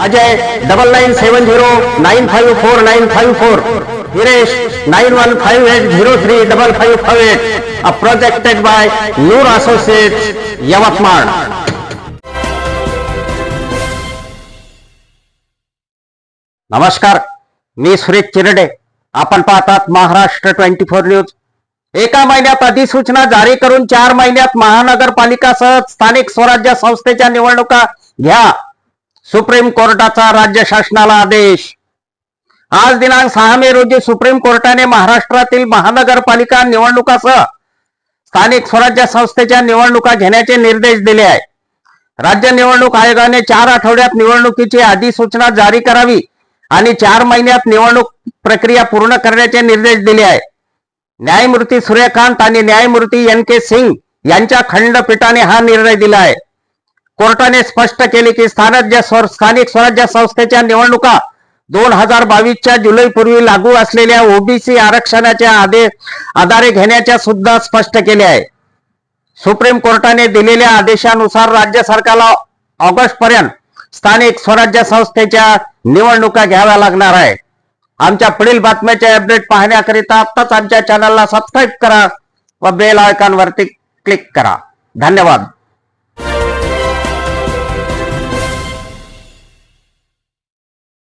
Ajay double nine seven zero nine five four nine five four Hiresh nine one five eight zero three double five five eight a projected by Noor associate Yavatmal नमस्कार मी सुरेश चिरडे. आपण पाहतात Maharashtra twenty four news एका महिन्यात अधिसूचना जारी करून चार महिन्यात महानगरपालिकासह स्थानिक स्वराज्य संस्थेच्या निवडणुका. घ्या. सुप्रीम कोर्टाचा राज्य शासनाला आदेश. आज दिनांक सहा मे रोजी सुप्रीम कोर्टाने महाराष्ट्रातील महानगरपालिका निवडणुकासह स्थानिक स्वराज्य संस्थेच्या निवडणुका घेण्याचे निर्देश दिले आहे राज्य निवडणूक आयोगाने चार आठवड्यात निवडणुकीची अधिसूचना जारी करावी आणि चार महिन्यात निवडणूक प्रक्रिया पूर्ण करण्याचे निर्देश दिले आहे न्यायमूर्ती सूर्यकांत आणि न्यायमूर्ती एन के सिंग यांच्या खंडपीठाने हा निर्णय दिला आहे. कोर्टाने स्पष्ट केले की स्थानिक स्थानिक स्वराज्य संस्थेच्या निवडणुका दोन हजार बावीसच्या जुलैपूर्वी लागू असलेल्या ओबीसी आरक्षणाच्या आदेश आधारे घेण्याच्या सुद्धा स्पष्ट केले आहे सुप्रीम कोर्टाने दिलेल्या आदेशानुसार राज्य सरकारला ऑगस्ट पर्यंत स्थानिक स्वराज्य संस्थेच्या निवडणुका घ्याव्या लागणार आहे आमच्या पुढील बातम्याचे अपडेट पाहण्याकरिता आत्ताच आमच्या चॅनलला सबस्क्राईब करा व बेल आयकॉनवरती क्लिक करा. धन्यवाद.